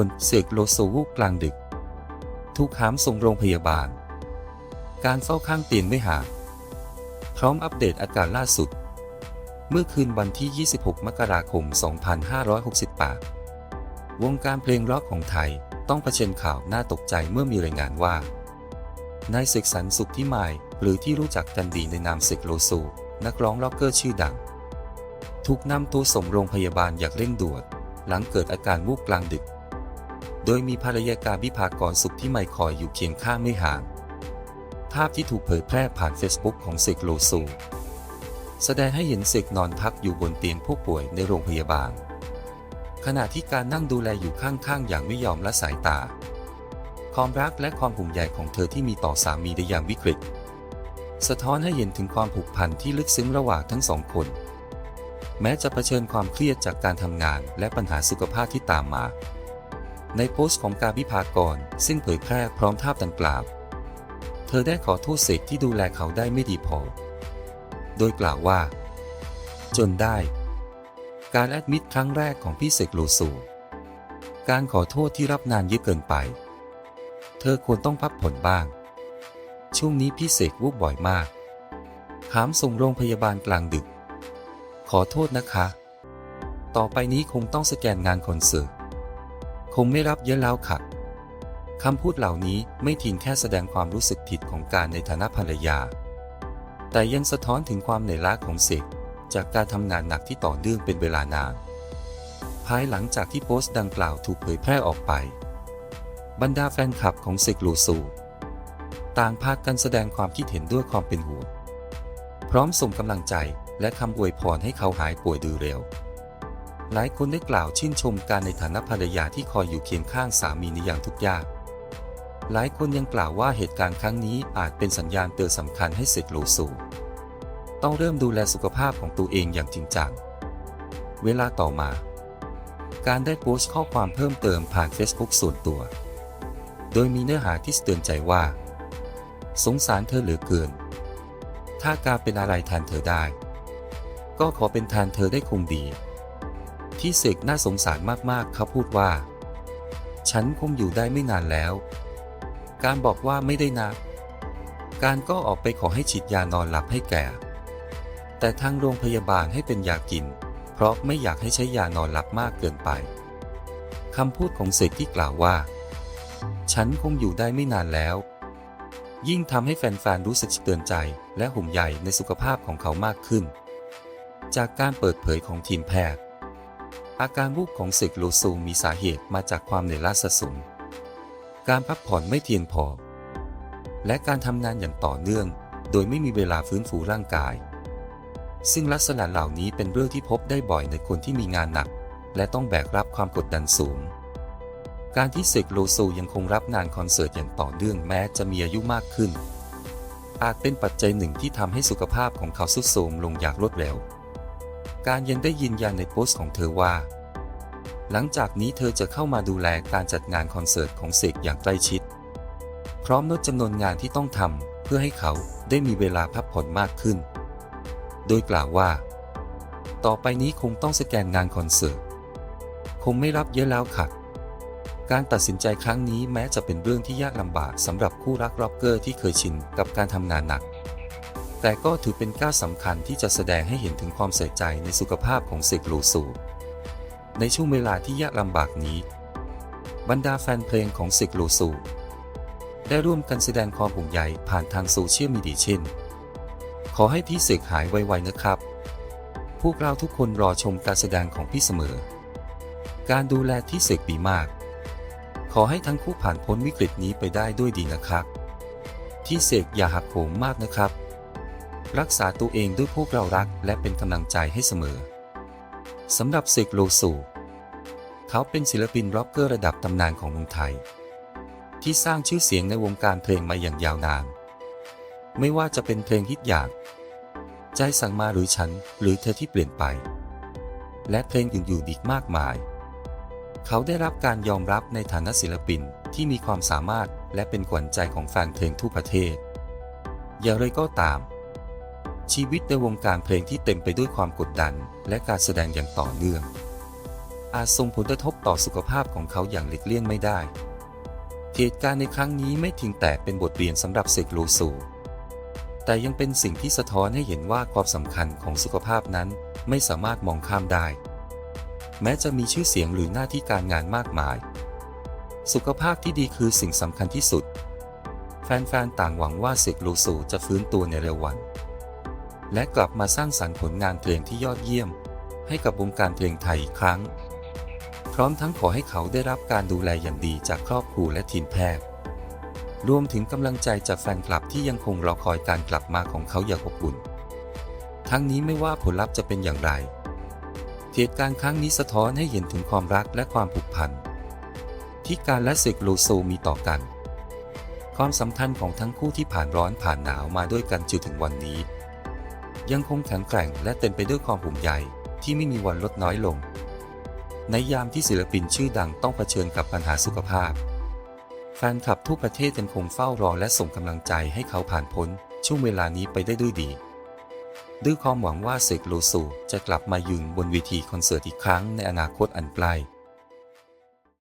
ส่วนเสกโลโซวูบกลางดึก ถูกหามส่งโรงพยาบาล การเฝ้าข้างเตียงไม่ห่างพร้อมอัปเดตอาการล่าสุด เมื่อคืนวันที่ 26 มกราคม 2568 วงการเพลงร็อกของไทยต้องเผชิญข่าวน่าตกใจเมื่อมีรายงานว่านายเสกสรรสุขที่หมายหรือที่รู้จักกันดีในนามเสกโลโซนักร้องร็อกเกอร์ชื่อดัง ถูกนำตัวส่งโรงพยาบาลอย่างเร่งด่วนหลังเกิดอาการวูบกลางดึก โดยมีภรรยากาวิภากรสุขที่ไม่คอยอยู่เคียงข้างไม่ห่าง ภาพที่ถูกเผยแพร่ผ่านเฟซบุ๊กของเสกโลโซแสดงให้เห็นเสกนอนพักอยู่บนเตียงผู้ป่วยในโรงพยาบาล ขณะที่การนั่งดูแลอยู่ข้างๆอย่างไม่ยอมละสายตา ความรักและความห่วงใยของเธอที่มีต่อสามีในยามวิกฤต สะท้อนให้เห็นถึงความผูกพันที่ลึกซึ้งระหว่างทั้งสองคน แม้จะเผชิญความเครียดจากการทำงานและปัญหาสุขภาพที่ตามมา ในโพสต์ของการวิภากร ซึ่งเผยแพร่พร้อมภาพดังกล่าว เธอได้ขอโทษเสกที่ดูแลเขาได้ไม่ดีพอ โดยกล่าวว่า จนได้ การแอดมิดครั้งแรกของพี่เสกโลโซการขอโทษที่รับนานเยอะเกินไป เธอควรต้องพักผ่อนบ้าง ช่วงนี้พี่เสกวูบบ่อยมากหามส่งโรงพยาบาลกลางดึก ขอโทษนะคะ ต่อไปนี้คงต้องสแกนงานคอนเสิร์ต คงไม่รับเยอะแล้วค่ะคำพูดเหล่านี้ไม่ทิ้งแค่แสดงความรู้สึกผิดของการในฐานะภรรยา แต่ยังสะท้อนถึงความเหนื่อยล้าของเสกจากการทำงานหนักที่ต่อเนื่องเป็นเวลานาน ภายหลังจากที่โพสต์ดังกล่าวถูกเผยแพร่ออกไป บรรดาแฟนคลับของเสกโลซูต่างพากันแสดงความคิดเห็นด้วยความเป็นห่วงพร้อมส่งกำลังใจและคำอวยพรให้เขาหายป่วยโดยเร็ว หลายคนได้กล่าวชื่นชมการในฐานะภรรยาที่คอยอยู่เคียงข้างสามีในยามทุกยาก หลายคนยังกล่าวว่าเหตุการณ์ครั้งนี้อาจเป็นสัญญาณเตือนสำคัญให้เสกโลซูต้องเริ่มดูแลสุขภาพของตัวเองอย่างจริงจัง เวลาต่อมา การได้โพสต์ข้อความเพิ่มเติมผ่าน Facebook ส่วนตัว โดยมีเนื้อหาที่เตือนใจว่า สงสารเธอเหลือเกิน ถ้าการเป็นอะไรแทนเธอได้ ก็ขอเป็นแทนเธอได้คงดี ที่เสกน่าสงสารมากๆ เขาพูดว่า ฉันคงอยู่ได้ไม่นานแล้ว การบอกว่าไม่ได้นะการก็ออกไปขอให้ฉีดยานอนหลับให้แก่ แต่ทางโรงพยาบาลให้เป็นยากิน เพราะไม่อยากให้ใช้ยานอนหลับมากเกินไปคำพูดของเสกที่กล่าวว่า ฉันคงอยู่ได้ไม่นานแล้ว ยิ่งทำให้แฟนๆรู้สึกเตือนใจและห่วงใยในสุขภาพของเขามากขึ้น จากการเปิดเผยของทีมแพทย์ อาการวูบของเสกโลซูมีสาเหตุมาจากความเหนื่อยล้าสะสม การพักผ่อนไม่เพียงพอ และการทำงานอย่างต่อเนื่อง โดยไม่มีเวลาฟื้นฟูร่างกาย ซึ่งลักษณะเหล่านี้เป็นเรื่องที่พบได้บ่อยในคนที่มีงานหนัก และต้องแบกรับความกดดันสูง การที่เสกโลโซยังคงรับงานคอนเสิร์ตอย่างต่อเนื่องแม้จะมีอายุมากขึ้น อาจเป็นปัจจัยหนึ่งที่ทำให้สุขภาพของเขาทรุดโทรมลงอย่างรวดเร็ว การยังได้ยืนยันในโพสต์ของเธอว่า หลังจากนี้เธอจะเข้ามาดูแลการจัดงานคอนเสิร์ตของเสกอย่างใกล้ชิด พร้อมลดจำนวนงานที่ต้องทำเพื่อให้เขาได้มีเวลาพักผ่อนมากขึ้น โดยกล่าวว่า ต่อไปนี้คงต้องสแกนงานคอนเสิร์ต คงไม่รับเยอะแล้วค่ะการตัดสินใจครั้งนี้แม้จะเป็นเรื่องที่ยากลำบากสำหรับคู่รักร็อกเกอร์ที่เคยชินกับการทำงานหนัก แต่ก็ถือเป็นก้าวสำคัญที่จะแสดงให้เห็นถึงความใส่ใจในสุขภาพของเสกโลซูในช่วงเวลาที่ยากลำบากนี้ บรรดาแฟนเพลงของเสกโลซูได้ร่วมกันแสดงความห่วงใยผ่านทางโซเชียลมีเดียเช่น ขอให้พี่เสกหายไวๆนะครับ พวกเราทุกคนรอชมการแสดงของพี่เสมอ การดูแลที่เสกดีมาก ขอให้ทั้งคู่ผ่านพ้นวิกฤตนี้ไปได้ด้วยดีนะครับ ที่เสกอย่าหักโหมมากนะครับ รักษาตัวเองด้วยพวกเรารักและเป็นกำลังใจให้เสมอสำหรับเสกโลซูเขาเป็นศิลปินร็อกเกอร์ระดับตำนานของเมืองไทย ที่สร้างชื่อเสียงในวงการเพลงมาอย่างยาวนาน ไม่ว่าจะเป็นเพลงฮิตอย่าง ใจสั่งมาหรือฉัน หรือเธอที่เปลี่ยนไป และเพลงอื่นๆอีกมากมาย เขาได้รับการยอมรับในฐานะศิลปินที่มีความสามารถและเป็นขวัญใจของแฟนเพลงทั่วประเทศ อย่างไรก็ตาม ชีวิตในวงการเพลงที่เต็มไปด้วยความกดดัน และการแสดงอย่างต่อเนื่อง อาจส่งผลกระทบต่อสุขภาพของเขาอย่างหลีกเลี่ยงไม่ได้ เหตุการณ์ในครั้งนี้ไม่เพียงแต่เป็นบทเรียนสำหรับเสกโลซูแต่ยังเป็นสิ่งที่สะท้อนให้เห็นว่าความสำคัญของสุขภาพนั้นไม่สามารถมองข้ามได้ แม้จะมีชื่อเสียงหรือหน้าที่การงานมากมาย สุขภาพที่ดีคือสิ่งสำคัญที่สุด แฟนๆ ต่างหวังว่าเสกโลซูจะฟื้นตัวในเร็ววัน และกลับมาสร้างสรรค์ผลงานเพลงที่ยอดเยี่ยม ให้กับวงการเพลงไทยอีกครั้ง พร้อมทั้งขอให้เขาได้รับการดูแลอย่างดีจากครอบครัวและทีมแพทย์ รวมถึงกำลังใจจากแฟนคลับที่ยังคงรอคอยการกลับมาของเขาอย่างอบอุ่น ทั้งนี้ไม่ว่าผลลัพธ์จะเป็นอย่างไร เหตุการณ์ครั้งนี้สะท้อนให้เห็นถึงความรักและความผูกพันที่การและเสกโลโซมีต่อกัน ความสัมพันธ์ของทั้งคู่ที่ผ่านร้อนผ่านหนาวมาด้วยกันจนถึงวันนี้ ยังคงแข็งแกร่งและเต็มไปด้วยความห่วงใยที่ไม่มีวันลดน้อยลง ในยามที่ศิลปินชื่อดังต้องเผชิญกับปัญหาสุขภาพ แฟนคลับทั่วประเทศยังคงเฝ้ารอและส่งกำลังใจให้เขาผ่านพ้นช่วงเวลานี้ไปได้ด้วยดี ด้วยความหวังว่าเสกโลโซจะกลับมายืนบนเวทีคอนเสิร์ตอีกครั้งในอนาคตอันใกล้